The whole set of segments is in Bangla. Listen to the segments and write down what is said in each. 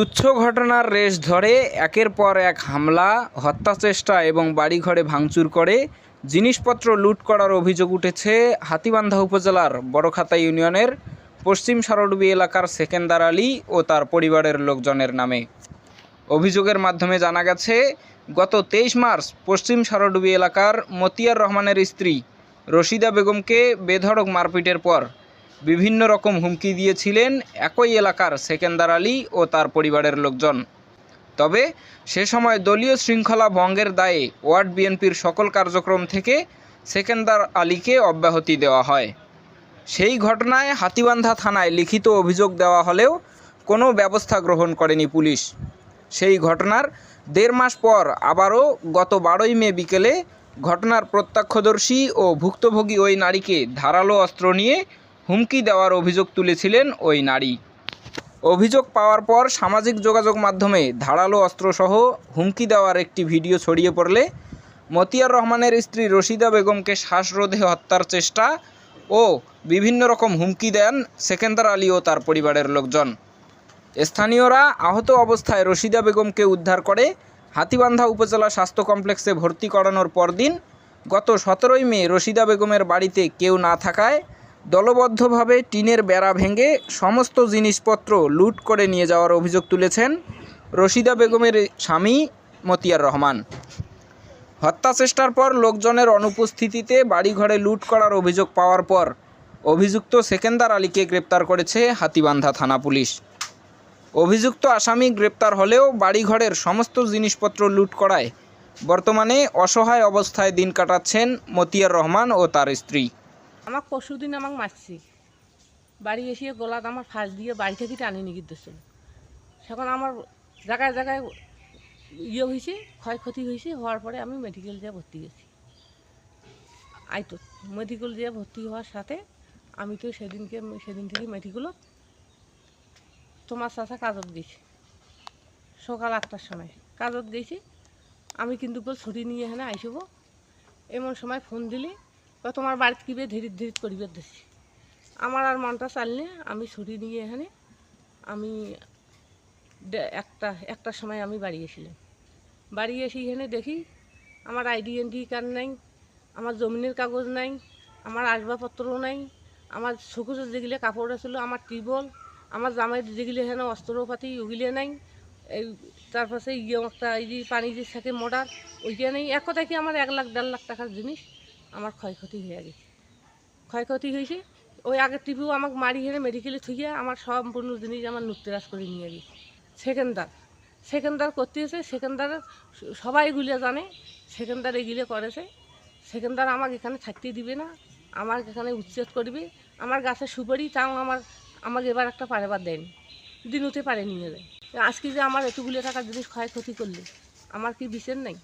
তুচ্ছ ঘটনার রেশ ধরে একের পর এক হামলা, হত্যাচেষ্টা এবং বাড়িঘরে ভাঙচুর করে জিনিসপত্র লুট করার অভিযোগ উঠেছে হাতীবান্ধা উপজেলার বড়খাতা ইউনিয়নের পশ্চিম সারডুবি এলাকার সেকেন্দার আলী ও তার পরিবারের লোকজনের নামে। অভিযোগের মাধ্যমে জানা গেছে, গত তেইশ মার্চ পশ্চিম সারডুবি এলাকার মতিয়ার রহমানের স্ত্রী রশিদা বেগমকে বেধড়ক মারপিটের পর বিভিন্ন রকম হুমকি দিয়েছিলেন একই এলাকার সেকেন্দার আলী ও তার পরিবারের লোকজন। তবে সে সময় দলীয় শৃঙ্খলা ভঙ্গের দায়ে ওয়ার্ড বিএনপির সকল কার্যক্রম থেকে সেকেন্দার আলীকে অব্যাহতি দেওয়া হয়। সেই ঘটনায় হাতিবান্ধা থানায় লিখিত অভিযোগ দেওয়া হলেও কোনো ব্যবস্থা গ্রহণ করেনি পুলিশ। সেই ঘটনার দেড় মাস পর আবারও গত বারোই মে বিকেলে ঘটনার প্রত্যক্ষদর্শী ও ভুক্তভোগী ওই নারীকে ধারালো অস্ত্র নিয়ে হুমকি দেওয়ার অভিযোগ তুলেছিলেন ওই নারী। অভিযোগ পাওয়ার পর সামাজিক যোগাযোগ মাধ্যমে ধারালো অস্ত্রসহ হুমকি দেওয়ার একটি ভিডিও ছড়িয়ে পড়লে মতিয়ার রহমানের স্ত্রী রশিদা বেগমকে শ্বাসরোধে হত্যার চেষ্টা ও বিভিন্ন রকম হুমকি দেন সেকেন্দার আলী ও তার পরিবারের লোকজন। স্থানীয়রা আহত অবস্থায় রশিদা বেগমকে উদ্ধার করে হাতিবান্ধা উপজেলা স্বাস্থ্য কমপ্লেক্সে ভর্তি করানোর পরদিন গত সতেরোই মে রশিদা বেগমের বাড়িতে কেউ না থাকায় দলবদ্ধভাবে টিনের বেড়া ভেঙে সমস্ত জিনিসপত্র লুট করে নিয়ে যাওয়ার অভিযোগ তুলেছেন রশিদা বেগমের স্বামী মতিয়ার রহমান। হত্যা চেষ্টার পর লোকজনের অনুপস্থিতিতে বাড়িঘরে লুট করার অভিযোগ পাওয়ার পর অভিযুক্ত সেকেন্দার আলীকে গ্রেপ্তার করেছে হাতিবান্ধা থানা পুলিশ। অভিযুক্ত আসামি গ্রেপ্তার হলেও বাড়িঘরের সমস্ত জিনিসপত্র লুট করায় বর্তমানে অসহায় অবস্থায় দিন কাটাচ্ছেন মতিয়ার রহমান ও তার স্ত্রী। আমাক পরশু দিন আমাক মারছি। বাড়ি এসে গলাত আমার ফাঁস দিয়ে বাড়ি থেকে টানি নিয়ে দিতেছিল সেখন আমার জায়গায় জায়গায় ইয়ে হয়েছে ক্ষয়ক্ষতি হয়েছে হওয়ার পরে আমি মেডিকেল যেয়ে ভর্তি গেছি। আইতো মেডিকেল যেয়ে ভর্তি হওয়ার সাথে আমি তো সেদিনকে, সেদিন থেকে মেডিকেলত তোমার চাষা কাজত গেছি। সকাল আটটার সময় কাজত গেছি। আমি কিন্তু বল ছুটি নিয়ে এখানে আইসব। এমন সময় ফোন দিলি বা তোমার বাড়িতে কিবে ধীরে ধীরে করিবে দিচ্ছি। আমার আর মনটা চাললে আমি ছুটি নিয়ে এখানে আমি একটা একটার সময় আমি বাড়ি এসেছিলাম। বাড়ি এসে এখানে দেখি আমার আইডি এন্ট্রি কার্ড নাই, আমার জমিনের কাগজ নাই, আমার আসবাবপত্রও নাই, আমার শোকুজের যেগুলো কাপড় ছিল, আমার টিবল আমার জামাই যেগুলো এখানে অস্ত্রপাতি ওগুলো নাই, এই তারপাশে ইয়ে একটা এই যে পানি যে থাকে মোটর ওইটা নেই এক কথা কি আমার এক লাখ, দেড় লাখ টাকার জিনিস আমার ক্ষয়ক্ষতি হয়ে গেছে। ক্ষয়ক্ষতি হয়েছে, ওই আগের টিভিও আমাকে মারি হেরে মেডিকেলে থুইয়া আমার সম্পূর্ণ জিনিস আমার নুক্তেরাজ করে নিয়ে গেছে। সেকেন্দার সেকেন্দার করতে এসে সেকেন্দার সবাই এগুলো জানে, সেকেন্দার এগুলো করেছে। সেকেন্দার আমাকে এখানে থাকতে দিবে না আমার এখানে উচ্ছেদ করবে। আমার গাছের সুপারি, তাও আমার, আমাকে এবার একটা পারেবার দেয়নি দিনতে পারে নিয়ে যায় আজকে যে আমার এতগুলো টাকার জিনিস ক্ষয়ক্ষতি করলে, আমার কি বিচার নেই?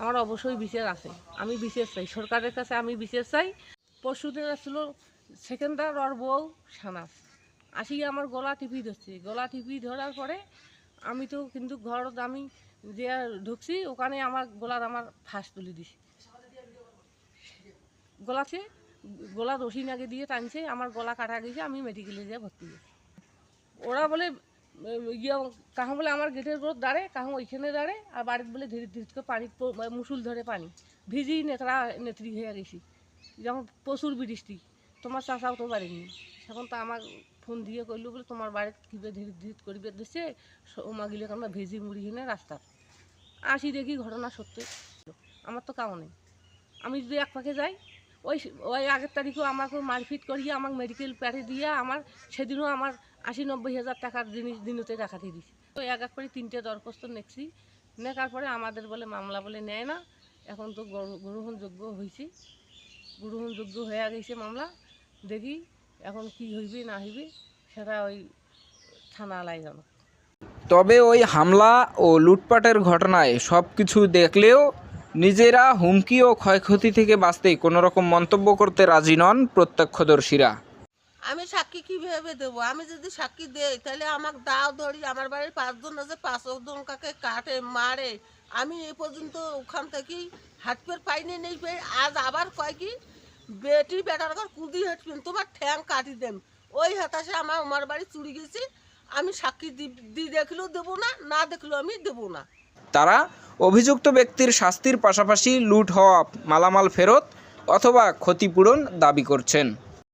আমার অবশ্যই বিচার আছে। আমি বিচার চাই। সরকারের কাছে আমি বিচার চাই। পরশুদিন আসছিল সেকেন্ডার ওর বউ সানাস। আসি আমার গলা টিপি ধরছে। গলা টিপি ধরার পরে আমি তো কিন্তু ঘর আমি যে ঢুকছি, ওখানে আমার গলার আমার ফাঁস তুলে দিছি। গলাতে গলা রশি নাগে দিয়ে টানছে, আমার গলা কাটা গেছে, আমি মেডিকেলে যেয়ে ভর্তি গেছি ওরা বলে ইয়ে কাহো বলে আমার গেটের উপর দাঁড়ে, কাহো ওইখানে দাঁড়ে, আর বাড়িতে বলে ধীরে ধীরে করে পানি মুসুল ধরে পানি। ভিজি নেতরা, নেত্রী হয়ে গেছি। যেমন প্রচুর বৃষ্টি, তোমার চাষাও তো পারেনি এখন তো আমার ফোন দিয়ে করল বলে, তোমার বাড়িতে কীভাবে ধীরে ধীরে করিবে দিচ্ছে ওমাগিলে আমরা ভেজি মুড়ি হেনে রাস্তা আসি দেখি ঘটনা সত্যি। আমার তো কামো নেই। আমি যদি এক পাকে যাই, ওই ওই আগের তারিখেও আমাকে মারপিট করিয়ে আমাকে মেডিকেল প্যারে দিয়ে, আমার সেদিনও আমার আশি নব্বই হাজার টাকার জিনিস দিনতে রাখাতে দিছি। তো এক এক করে তিনটে দরখাস্ত নেছি। নেকার পরে আমাদের বলে, মামলা বলে নেয় না। এখন তো গ্রহ- গ্রহণযোগ্য হয়েছি গ্রহণযোগ্য হয়ে গেছে মামলা। দেখি এখন কি হইবে, না হইবে, সেটা ওই থানা আলাই জানো। তবে ওই হামলা ও লুটপাটের ঘটনায় সব কিছু দেখলেও নিজেরা হুমকি ও ক্ষয়ক্ষতি থেকে বাঁচতে কোনো রকম মন্তব্য করতে রাজি নন প্রত্যক্ষদর্শীরা। আমি সাক্ষী কীভাবে দেবো? আমি যদি সাক্ষী দেই, তাহলে আমাকে দাও ধরি। আমার বাড়ির পাঁচজন আছে পাঁচজন কাকে কাটে, মারে। আমি এ পর্যন্ত ওখান থেকেই হাটপের পাইনি, নেই পেয়ে। আজ আবার কয় কি? বেটি বেটার ঘর কুদি হাঁটবেন, তোমার ঠ্যাং কাটি দেন ওই হতাশে আমার আমার বাড়ি চুরি গেছি। আমি সাক্ষী দি দেখলেও দেবো না না দেখলেও আমি দেবো না। তারা অভিযুক্ত ব্যক্তির শাস্তির পাশাপাশি লুট হওয়া মালামাল ফেরত অথবা ক্ষতিপূরণ দাবি করছেন।